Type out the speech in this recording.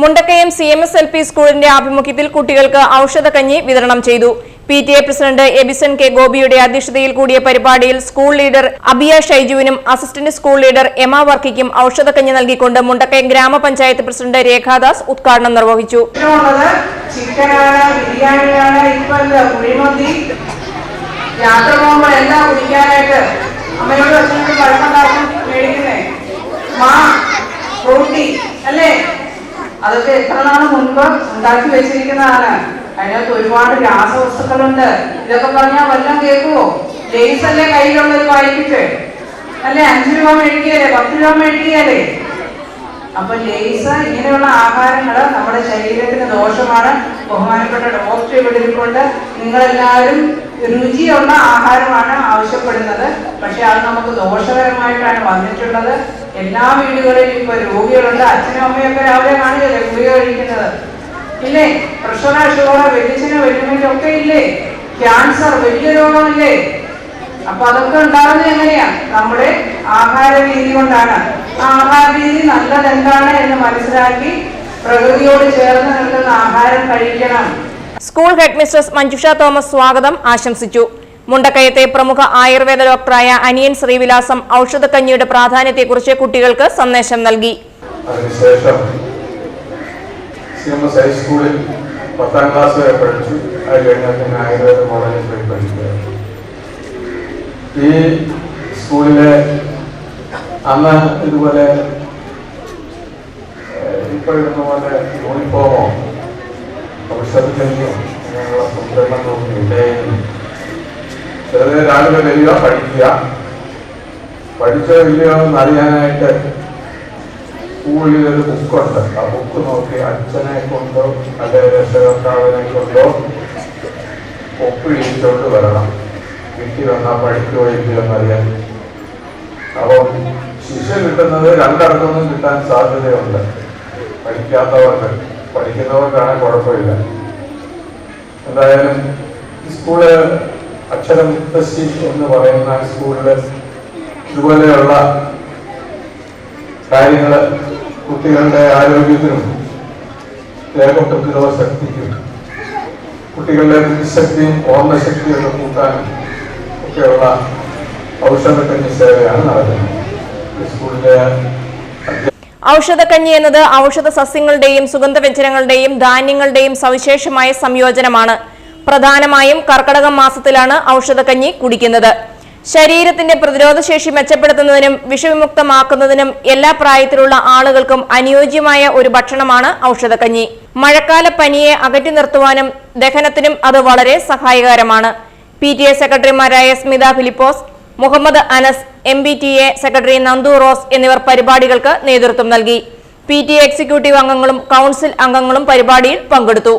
Mundakkayam C M S L P സ്കൂളിന്റെ ആഭിമുഖ്യത്തിൽ കുട്ടികൾക്ക് ഔഷധക്കഞ്ഞി വിതരണം ചെയ്തു. P T A president Abison K ഗോപിയുടെ അധ്യക്ഷതയിൽ കൂടിയ പരിപാടിയിൽ സ്കൂൾ ലീഡർ അബിയ ഷൈജുവിനും അസിസ്റ്റന്റ് സ്കൂൾ ലീഡർ എമ വർക്കിക്കും ഔഷധക്കഞ്ഞി നൽകിക്കൊണ്ട് മുണ്ടക്കയം ഗ്രാമപഞ്ചായത്ത് പ്രസിഡന്റ് രേഖാദാസ് ഉദ്ഘാടനം നിർവഹിച്ചു. യാത്ര പോകുമ്പോൾ എല്ലാം കുടിക്കാനായിട്ട് മേടിക്കുന്നേ. മാ ഫ്രൂട്ടി അല്ലേ? അതൊക്കെ എത്ര നാൾ മുൻപ് ഉണ്ടാക്കി വെച്ചിരിക്കുന്നതാണ് അതിനകത്ത് ഒരുപാട് രാസവസ്തുക്കളുണ്ട്. ഇതൊക്കെ പറഞ്ഞാൽ വല്ലതും കേൾക്കുവോ ലേസ് അല്ലേ കയ്യിലുള്ളത് പാക്കറ്റ് അല്ലേ? അഞ്ചു രൂപ മേടിക്കുകയല്ലേ? പത്ത് രൂപ മേടിക്കുകയല്ലേ? അപ്പൊ ലേസ് ഇങ്ങനെയുള്ള ആഹാരങ്ങൾ നമ്മുടെ ശരീരത്തിന് ദോഷമാണ്. ബഹുമാനപ്പെട്ട ഡോക്ടർ വിളിച്ചുകൊണ്ട് നിങ്ങളെല്ലാവരും രുചിയുള്ള ആഹാരമാണ് ആവശ്യപ്പെടുന്നത്. പക്ഷെ അത് നമുക്ക് ദോഷകരമായിട്ടാണ് വന്നിട്ടുള്ളത്. എല്ലാ വീടുകളിലും ഇപ്പൊ രോഗികളുണ്ട്. അച്ഛനും അമ്മയൊക്കെ രാവിലെ കാണുകയല്ലേ ഗുളിക കഴിക്കുന്നത്? ഇല്ലേ? പ്രഷറ ഷുഗർ വെല്ലിച്ചിന് വെല്ലുമില്ല ഒക്കെ ഇല്ലേ? ക്യാൻസർ വലിയ രോഗമില്ലേ അപ്പൊ അതൊക്കെ ഉണ്ടാകുന്നത് എങ്ങനെയാ? നമ്മുടെ ആഹാര രീതി കൊണ്ടാണ്. ആഹാര രീതി നല്ലത് എന്താണ് എന്ന് മനസ്സിലാക്കി പ്രകൃതിയോട് ചേർന്ന് നിൽക്കുന്ന ആഹാരം കഴിക്കണം. School head mistress Manjusha Thomas സ്വാഗതം ആശംസിച്ചു. മുണ്ടക്കയത്തെ പ്രമുഖ ആയുർവേദ ഡോക്ടറായ അനിയൻ ശ്രീവിലാസം ഔഷധക്കഞ്ഞിയുടെ പ്രാധാന്യത്തെക്കുറിച്ച് കുട്ടികൾക്ക് സന്ദേശം നൽകി. അതിനുശേഷം ഹൈസ്കൂളിൽ പത്താം ക്ലാസ് വരെ പഠിച്ചു. അത് കഴിഞ്ഞാൽ പിന്നെ ആയുർവേദ കോളേജിൽ പോയി പഠിക്കുക ഈ സ്കൂളിലെ അന്ന് ഇതുപോലെ ഇപ്പോൾ പോലെ യൂണിഫോമോ ഔഷധക്കഞ്ഞോ അങ്ങനെയുള്ള സംരംഭങ്ങളൊന്നും ഇല്ലായിരുന്നു. രാവിലെ വരിക പഠിക്കുക. പഠിച്ചോ ഇല്ലയോ എന്ന് അറിയാനായിട്ട് സ്കൂളിൽ ഒരു ബുക്കുണ്ട്. ആ ബുക്ക് നോക്കി അച്ഛനെ കൊണ്ടോ അല്ലെ രക്ഷകർത്താവിനെ കൊണ്ടോ ഒപ്പിഴിച്ചോണ്ട് വരണം. വീട്ടിൽ വന്നാൽ പഠിക്കുകയോ ഇല്ലയോ എന്നറിയാം അപ്പം ശിക്ഷ കിട്ടുന്നത് രണ്ടടക്കൊന്നും കിട്ടാൻ സാധ്യതയുണ്ട്. പഠിക്കാത്തവർക്ക്. പഠിക്കുന്നവർക്കാണെങ്കിൽ കുഴപ്പമില്ല. എന്തായാലും സ്കൂൾ അക്ഷരം എന്ന് പറയുന്ന സ്കൂളിൽ ഇതുപോലെയുള്ള കാര്യങ്ങൾ കുട്ടികളുടെ ആരോഗ്യത്തിനും ദേഹപ്രതിരോധ ശക്തിക്കും കുട്ടികളുടെ ബുദ്ധിശക്തിയും ഓർമ്മശക്തിയും ഒക്കെ കൂട്ടാനും ഒക്കെയുള്ള ഔഷധക്കഞ്ഞി സേവയാണ് നടക്കുന്നത് സ്കൂളിലെ ഔഷധക്കഞ്ഞി എന്നത് ഔഷധ സസ്യങ്ങളുടെയും സുഗന്ധവ്യഞ്ജനങ്ങളുടെയും ധാന്യങ്ങളുടെയും സവിശേഷമായ സംയോജനമാണ്. പ്രധാനമായും കർക്കടകം മാസത്തിലാണ് ഔഷധക്കഞ്ഞി കുടിക്കുന്നത്. ശരീരത്തിന്റെ പ്രതിരോധശേഷി മെച്ചപ്പെടുത്തുന്നതിനും വിഷവിമുക്തമാക്കുന്നതിനും എല്ലാ പ്രായത്തിലുള്ള ആളുകൾക്കും അനുയോജ്യമായ ഒരു ഭക്ഷണമാണ് ഔഷധക്കഞ്ഞി മഴക്കാല പനിയെ അകറ്റി നിർത്തുവാനും ദഹനത്തിനും അത് വളരെ സഹായകരമാണ്. പി ടി എ സെക്രട്ടറിമാരായ Smitha Philipose Muhammad Anas M B T A secretary Nandu Rose എന്നിവർ പരിപാടികൾക്ക് നേതൃത്വം നൽകി. പി ടി എ എക്സിക്യൂട്ടീവ് അംഗങ്ങളും കൗൺസിൽ അംഗങ്ങളും പരിപാടിയിൽ പങ്കെടുത്തു.